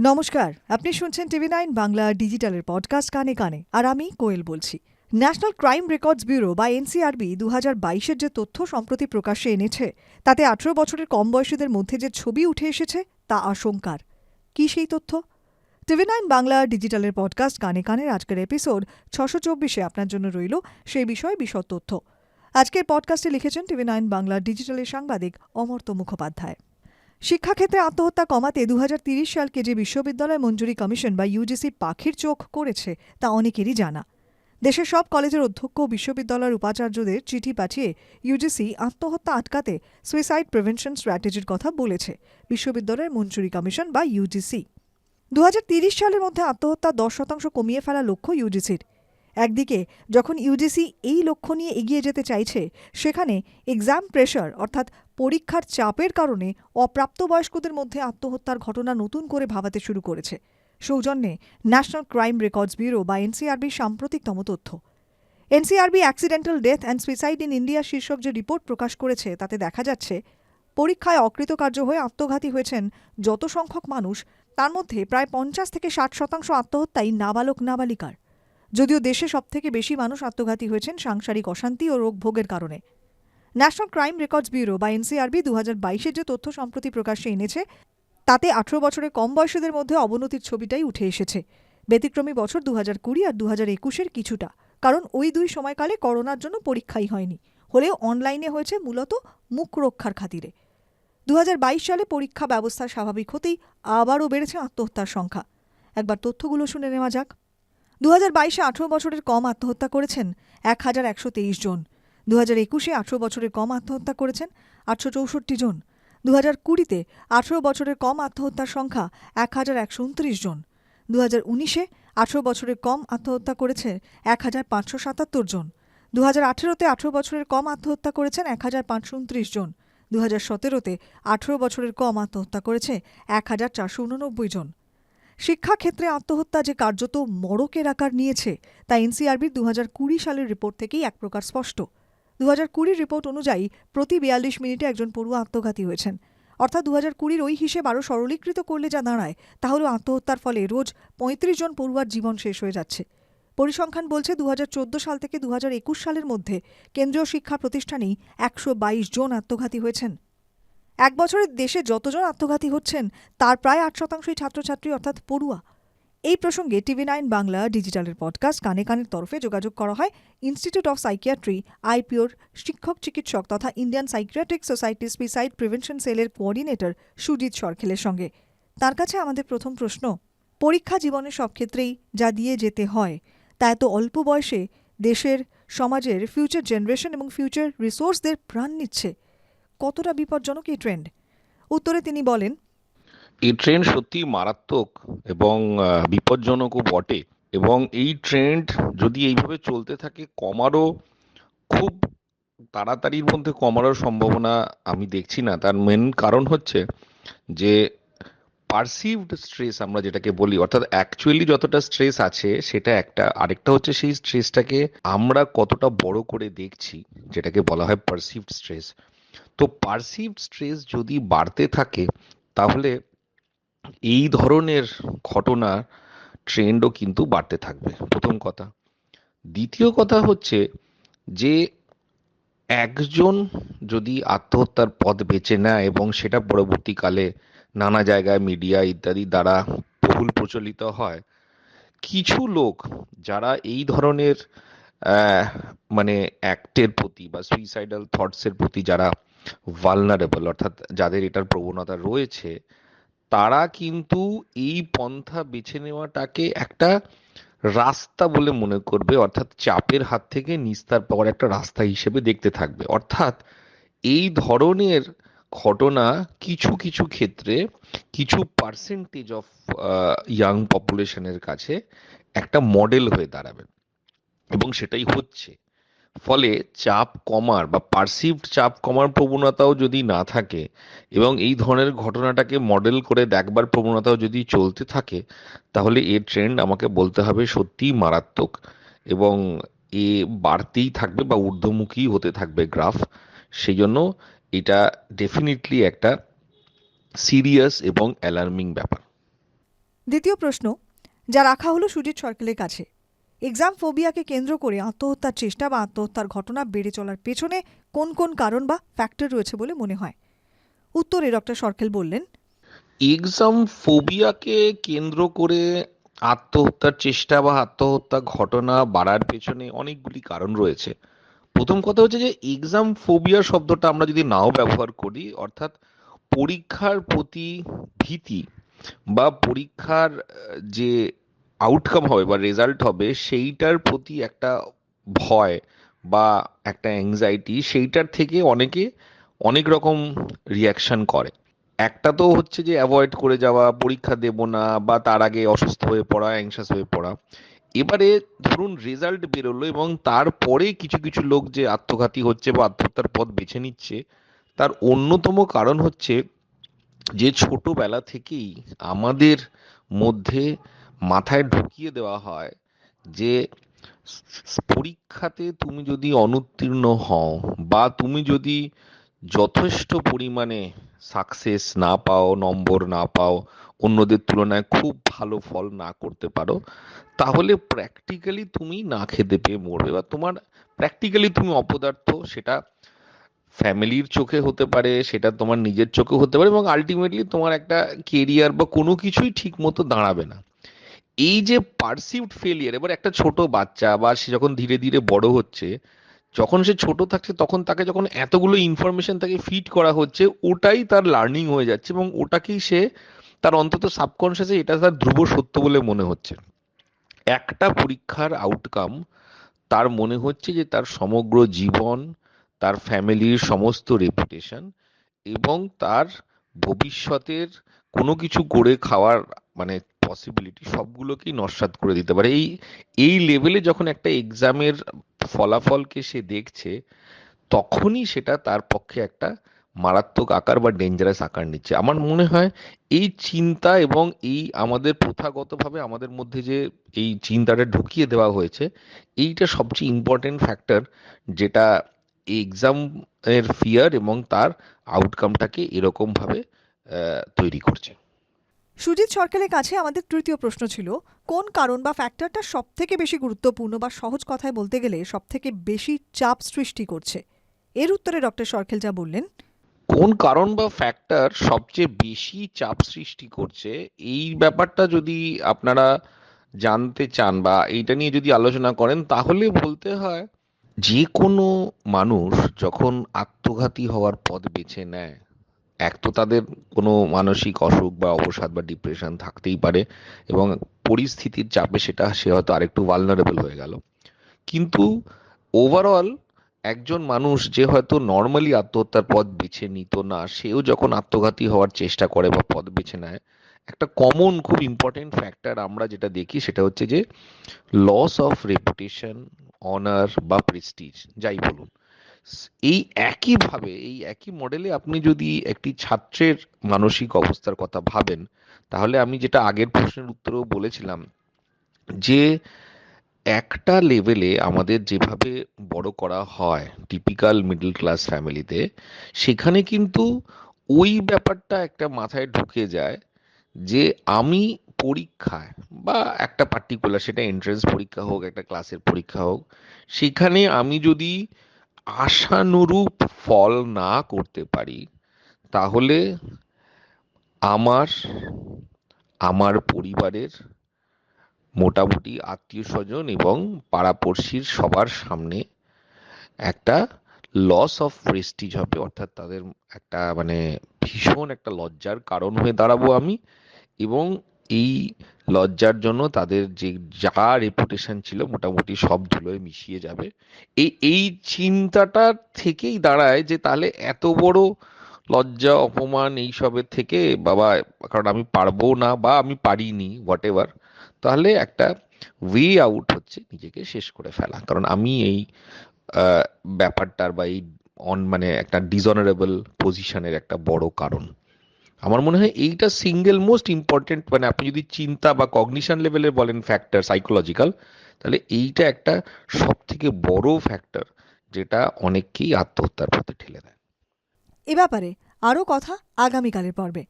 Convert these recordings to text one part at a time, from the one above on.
নমস্কার, আপনি শুনছেন টিভি নাইন বাংলা ডিজিটালের পডকাস্ট কানে কানে, আর আমি কোয়েল বলছি। ন্যাশনাল ক্রাইম রেকর্ডস ব্যুরো বা এনসিআরবি দু হাজার বাইশের যে তথ্য সম্প্রতি প্রকাশ্যে এনেছে, তাতে আঠেরো বছরের কম বয়সীদের মধ্যে যে ছবি উঠে এসেছে, তা আশঙ্কার। কি সেই তথ্য? টিভি নাইন বাংলা ডিজিটালের পডকাস্ট কানে কানের আজকের এপিসোড ছশো চব্বিশে আপনার জন্য রইল সেই বিষয়ে বিশদ তথ্য। আজকের পডকাস্টে লিখেছেন টিভি নাইন বাংলা ডিজিটালের সাংবাদিক অমর্ত মুখোপাধ্যায়। শিক্ষাক্ষেত্রে আত্মহত্যা কমাতে দু সালকে যে বিশ্ববিদ্যালয় মঞ্জুরি কমিশন বা ইউজিসি পাখির চোখ করেছে, তা অনেকেরই জানা। দেশের সব কলেজের অধ্যক্ষ বিশ্ববিদ্যালয়ের উপাচার্যদের চিঠি পাঠিয়ে ইউজিসি আত্মহত্যা আটকাতে সুইসাইড প্রিভেনশন স্ট্র্যাটেজির কথা বলেছে বিশ্ববিদ্যালয়ের মঞ্জুরি কমিশন বা ইউজিসি। দু সালের মধ্যে আত্মহত্যা দশ শতাংশ কমিয়ে ফেলা লক্ষ্য ইউজিসির। একদিকে, যখন ইউজিসি এই লক্ষ্য নিয়ে এগিয়ে যেতে চাইছে, সেখানে এক্সাম প্রেশার অর্থাৎ পরীক্ষার চাপের কারণে অপ্রাপ্তবয়স্কদের মধ্যে আত্মহত্যার ঘটনা নতুন করে ভাবাতে শুরু করেছে। সৌজন্যে ন্যাশনাল ক্রাইম রেকর্ডস ব্যুরো বা এনসিআরবির সাম্প্রতিকতম তথ্য। NCRB accidental death and suicide in India শীর্ষক যে রিপোর্ট প্রকাশ করেছে, তাতে দেখা যাচ্ছে, পরীক্ষায় অকৃতকার্য হয়ে আত্মঘাতী হয়েছেন যত সংখ্যক মানুষ, তার মধ্যে প্রায় পঞ্চাশ থেকে ষাট শতাংশ আত্মহত্যাই নাবালক নাবালিকার যদিও দেশে সবথেকে বেশি মানুষ আত্মঘাতী হয়েছেন সাংসারিক অশান্তি ও রোগ ভোগের কারণে। ন্যাশনাল ক্রাইম রেকর্ডস ব্যুরো বা এনসিআরবি দু হাজার যে তথ্য সম্প্রতি প্রকাশ্যে এনেছে, তাতে আঠেরো বছরের কম বয়সীদের মধ্যে অবনতির ছবিটাই উঠে এসেছে। ব্যতিক্রমী বছর দু হাজার কুড়ি আর দু হাজার একুশের কিছুটা, কারণ ওই দুই সময়কালে করোনার জন্য পরীক্ষাই হয়নি, হলেও অনলাইনে হয়েছে মূলত মুখ রক্ষার খাতিরে। দু হাজার বাইশ সালে পরীক্ষা ব্যবস্থা স্বাভাবিক হতেই আবারও বেড়েছে আত্মহত্যার সংখ্যা। একবার তথ্যগুলো শুনে নেওয়া যাক। দু হাজার বাইশে আঠেরো বছরের কম আত্মহত্যা করেছেন এক হাজার একশো তেইশ জন। দু হাজার একুশে আঠেরো বছরের কম আত্মহত্যা করেছেন আটশো চৌষট্টি জন। দু হাজার কুড়িতে আঠেরো বছরের কম আত্মহত্যার সংখ্যা এক হাজার একশো উনত্রিশ জন। দু হাজার উনিশে আঠেরো বছরের কম আত্মহত্যা করেছে এক হাজার পাঁচশো সাতাত্তর জন। দু হাজার আঠেরোতে আঠেরো বছরের কম আত্মহত্যা করেছেন এক হাজার পাঁচশো উনত্রিশ জন। দু হাজার সতেরোতে আঠেরো বছরের কম আত্মহত্যা করেছে এক হাজার চারশো উননব্বই জন। শিক্ষাক্ষেত্রে আত্মহত্যা যে কার্যত মড়কের আকার নিয়েছে, তা এনসিআরবির দু হাজার কুড়ি সালের রিপোর্ট থেকেই এক প্রকার স্পষ্ট। দু হাজার কুড়ির রিপোর্ট অনুযায়ী প্রতি বিয়াল্লিশ মিনিটে একজন পড়ুয়া আত্মঘাতী হয়েছেন। অর্থাৎ দু হাজার কুড়ির ওই হিসেব আরও সরলীকৃত করলে যা দাঁড়ায় তাহলে আত্মহত্যার ফলে রোজ পঁয়ত্রিশ জন পড়ুয়ার জীবন শেষ হয়ে যাচ্ছে। পরিসংখ্যান বলছে দু হাজার চোদ্দ সাল থেকে দুহাজার একুশ সালের মধ্যে কেন্দ্রীয় শিক্ষা প্রতিষ্ঠানেই একশো বাইশ জন আত্মঘাতী হয়েছেন। এক বছরে দেশে যতজন আত্মঘাতী হচ্ছেন, তার প্রায় আট শতাংশই ছাত্রছাত্রী, অর্থাৎ পড়ুয়া। এই প্রসঙ্গে টিভি নাইন বাংলা ডিজিটালের পডকাস্ট কানে কানের তরফে যোগাযোগ করা হয় ইনস্টিটিউট অফ সাইকিয়াট্রি আইপিওর শিক্ষক, চিকিৎসক তথা Indian psychiatric society suicide prevention সেলের কোঅর্ডিনেটর সুজিত সরখেলের সঙ্গে। তার কাছে আমাদের প্রথম প্রশ্ন, পরীক্ষা জীবনের সব ক্ষেত্রেই যা দিয়ে যেতে হয়, তা এত অল্প বয়সে দেশের, সমাজের ফিউচার জেনারেশন এবং ফিউচার রিসোর্সদের প্রাণ নিচ্ছে। কতটা বিপজ্জনক এই ট্রেন্ড উত্তরে তিনি বলেন, এই ট্রেন্ড সত্যি মারাত্মক এবং বিপজ্জনকও বটে। এবং এই ট্রেন্ড যদি এইভাবে চলতে থাকে, কমারও খুব তাড়াতাড়ির মধ্যে কমারও সম্ভাবনা আমি দেখছি না। তার মেন কারণ হচ্ছে যে পারসিভড স্ট্রেস আমরা যেটাকে বলি, অর্থাৎ অ্যাকচুয়ালি যতটা স্ট্রেস আছে, সেটা একটা। আরেকটা হচ্ছে সেই স্ট্রেসটাকে আমরা কতটা বড় করে দেখছি, যেটাকে বলা হয় পারসিভড স্ট্রেস তো পারসিভড স্ট্রেস যদি বাড়তে থাকে, তাহলে এই ধরনের ঘটনা ট্রেন্ডও কিন্তু বাড়তে থাকবে। প্রথম কথা। দ্বিতীয় কথা হচ্ছে যে, একজন যদি আত্মহত্যার পথ বেছে নেয় এবং সেটা পরবর্তীকালে নানা জায়গায় মিডিয়া ইত্যাদি দ্বারা বহুল প্রচলিত হয়, কিছু লোক যারা এই ধরনের মানে অ্যাক্টের প্রতি বা সুইসাইডাল থটসের প্রতি যারা ভালনারেবল অর্থাৎ যাদের এটার প্রবণতা রয়েছে, তারা কিন্তু এই পন্থা বেছে নেওয়াটাকে একটা রাস্তা বলে মনে করবে, অর্থাৎ চাপের হাত থেকে নিস্তার পাওয়ার একটা রাস্তা হিসেবে দেখতে থাকবে। অর্থাৎ এই ধরনের ঘটনা কিছু কিছু ক্ষেত্রে কিছু পার্সেন্টেজ অফ ইয়াং পপুলেশনের কাছে একটা মডেল হয়ে দাঁড়াবে। এবং সেটাই হচ্ছে। ফলে চাপ কমার বা পারসিভড চাপ কমার প্রবণতাও যদি না থাকে এবং এই ধরনের ঘটনাটাকে মডেল করে দেখবার প্রবণতাও যদি চলতে থাকে, তাহলে এর ট্রেন্ড আমাকে বলতে হবে সত্যিই মারাত্মক এবং এ বাড়তেই থাকবে বা ঊর্ধ্বমুখী হতে থাকবে গ্রাফ সেই জন্য এটা ডেফিনেটলি একটা সিরিয়াস এবং অ্যালার্মিং ব্যাপার। দ্বিতীয় প্রশ্ন, যা রাখা হলো সুজিত সরকারের কাছে এক্সাম ফোবিয়াকে কেন্দ্র করে আত্মহত্যার চেষ্টা বা আত্মহত্যার ঘটনা বেড়ে চলার পেছনে কোন কোন কারণ বা ফ্যাক্টর রয়েছে বলে মনে হয়? উত্তরে ডক্টর সরকেল বললেন, এক্সাম ফোবিয়াকে কেন্দ্র করে আত্মহত্যার চেষ্টা বা আত্মহত্যা ঘটনা বাড়ার পেছনে অনেকগুলি কারণ রয়েছে। প্রথম কথা হচ্ছে যে, এক্সাম ফোবিয়া শব্দটা আমরা যদি নাও ব্যবহার করি, অর্থাৎ পরীক্ষার প্রতি ভীতি বা পরীক্ষার যে আউটকাম হবে বা রেজাল্ট হবে, সেইটার প্রতি একটা ভয় বা একটা অ্যাংজাইটি সেইটার থেকে অনেকে অনেক রকম রিয়াকশন করে। একটা তো হচ্ছে যে অ্যাভয়েড করে যাওয়া, পরীক্ষা দেব না বা তার আগে অসুস্থ হয়ে পড়া অ্যাংশাস হয়ে পড়া। এবারে ধরুন রেজাল্ট বেরোলো এবং তারপরে কিছু কিছু লোক যে আত্মঘাতী হচ্ছে বা আত্মহত্যার পথ বেছে নিচ্ছে, তার অন্যতম কারণ হচ্ছে যে ছোটবেলা থেকেই আমাদের মধ্যে মাথায় ঢুকিয়ে দেওয়া হয় যে পরীক্ষাতে তুমি যদি অনুত্তীর্ণ হও বা তুমি যদি যথেষ্ট পরিমাণে সাকসেস না পাও, নম্বর না পাও, অন্যদের তুলনায় খুব ভালো ফল না করতে পারো, তাহলে প্র্যাকটিক্যালি তুমি না খেতে পেয়ে মরবে বা তোমার প্র্যাকটিক্যালি তুমি অপদার্থ, সেটা ফ্যামিলির চোখে হতে পারে, সেটা তোমার নিজের চোখে হতে পারে এবং আলটিমেটলি তোমার একটা কেরিয়ার বা কোনো কিছুই ঠিক মতো দাঁড়াবে না। এই যে পারসিভড ফেলিয়ার এবার একটা ছোট বাচ্চা বা সে যখন ধীরে ধীরে বড় হচ্ছে, যখন সে ছোট থাকছে, তখন তাকে যখন এতগুলো ইনফরমেশন তাকে ফিড করা হচ্ছে, ওটাই তার লার্নিং হয়ে যাচ্ছে এবং ওটাকেই সে তার অন্তত সাবকনসিয়াসে এটা তার ধ্রুব সত্য বলে মনে হচ্ছে। একটা পরীক্ষার আউটকাম তার মনে হচ্ছে যে তার সমগ্র জীবন, তার ফ্যামিলির সমস্ত রেপুটেশন এবং তার ভবিষ্যতের কোনো কিছু করে খাওয়ার মানে পসিবিলিটি সবগুলোকেই নস্যাৎ করে দিতে পারে। এই এই লেভেলে যখন একটা এক্সামের ফলাফলকে সে দেখছে, তখনই সেটা তার পক্ষে একটা মারাত্মক আকার বা ডেঞ্জারাস আকার নিচ্ছে। আমার মনে হয় এই চিন্তা এবং এই আমাদের প্রথাগতভাবে আমাদের মধ্যে যে এই চিন্তাটা ঢুকিয়ে দেওয়া হয়েছে, এইটা সবচেয়ে ইম্পর্টেন্ট ফ্যাক্টর যেটা এক্সাম এর ফিয়ার এবং তার আউটকামটাকে এরকম ভাবে তৈরি করছে। সুজিত সরকারের কাছে আমাদের তৃতীয় প্রশ্ন ছিল, কোন কারণ বা ফ্যাক্টরটা সব থেকে বেশি গুরুত্বপূর্ণ বা সহজ কথায় বলতে গেলে সব থেকে বেশি চাপ সৃষ্টি করছে? এর উত্তরে ডক্টর সরকেল যা বললেন। কোন কারণ বা ফ্যাক্টর সবচেয়ে বেশি চাপ সৃষ্টি করছে, এই ব্যাপারটা যদি আপনারা জানতে চান বা এইটা নিয়ে যদি আলোচনা করেন, তাহলে বলতে হয় যে কোনো মানুষ যখন আত্মঘাতী হওয়ার পথ বেছে নেয় এক তো তাদের কোনো মানসিক অসুখ বা অবসাদ বা ডিপ্রেশন থাকতেই পারে এবং পরিস্থিতির চাপে সেটা সে হয়তো আরেকটু ভালনারেবল হয়ে গেল। কিন্তু ওভারঅল একজন মানুষ যে হয়তো নর্মালি আত্মহত্যার পথ বেছে নিত না, সেও যখন আত্মঘাতী হওয়ার চেষ্টা করে বা পথ বেছে নেয়, একটা কমন খুব ইম্পর্টেন্ট ফ্যাক্টর আমরা যেটা দেখি সেটা হচ্ছে যে লস অফ রেপুটেশন অনার বা প্রেস্টিজ যাই বলুন। এই একইভাবে এই একই মডেলে আপনি যদি একটি ছাত্রের মানসিক অবস্থার কথা ভাবেন, তাহলে আমি যেটা আগের প্রশ্নের উত্তরেও বলেছিলাম যে, একটা লেভেলে আমাদের যেভাবে বড় করা হয় টিপিক্যাল মিডল ক্লাস ফ্যামিলিতে সেখানে কিন্তু ওই ব্যাপারটা একটা মাথায় ঢুকে যায় যে, আমি পরীক্ষায় বা একটা পার্টিকুলার সেটা এন্ট্রান্স পরীক্ষা হোক, একটা ক্লাসের পরীক্ষা হোক, সেখানে আমি যদি আশানুরূপ ফল না করতে পারি, তাহলে আমার আমার পরিবারের মোটামুটি আত্মীয় স্বজন এবং পাড়াপড়শির সবার সামনে একটা লস অফ প্রেস্টিজ হবে। অর্থাৎ তাদের একটা মানে ভীষণ একটা লজ্জার কারণ হয়ে দাঁড়াবো আমি এবং এই লজ্জার জন্য তাদের যে যা রেপুটেশন ছিল মোটামুটি সব ধুলোয় মিশিয়ে যাবে। এই এই চিন্তাটা থেকেই দাঁড়ায় যে তাহলে এত বড় লজ্জা, অপমান এইসবের থেকে বাবা, কারণ আমি পারব না বা আমি পারিনি হোয়াট এভার তাহলে একটা ওয়ে আউট হচ্ছে নিজেকে শেষ করে ফেলা। কারণ আমি এই ব্যাপারটার বা এই অন মানে একটা ডিসঅনারেবল পজিশনের একটা বড় কারণ। আমার মনে হয় এইটা সিঙ্গেল মোস্ট ইম্পর্টেন্ট মানে আপনি যদি চিন্তা বা কগনিশন লেভেলে বলেন ফ্যাক্টর সাইকোলজিক্যাল তাহলে এইটা একটা সব থেকে বড় ফ্যাক্টর যেটা অনেককেই আত্মহত্যার পথে ঠেলে দেয়। এ ব্যাপারে আরও কথা আগামীকালের পর্বে।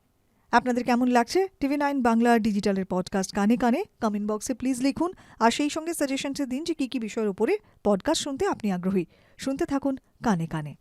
আপনাদের কেমন লাগছে? টিভি নাইন বাংলা ডিজিটালের পডকাস্ট কানে কানে কমেন্ট বক্সে প্লিজ লিখুন, আর সেই সঙ্গে সাজেশনস দিন যে কী কী বিষয়ের উপরে পডকাস্ট শুনতে আপনি আগ্রহী। শুনতে থাকুন কানে কানে।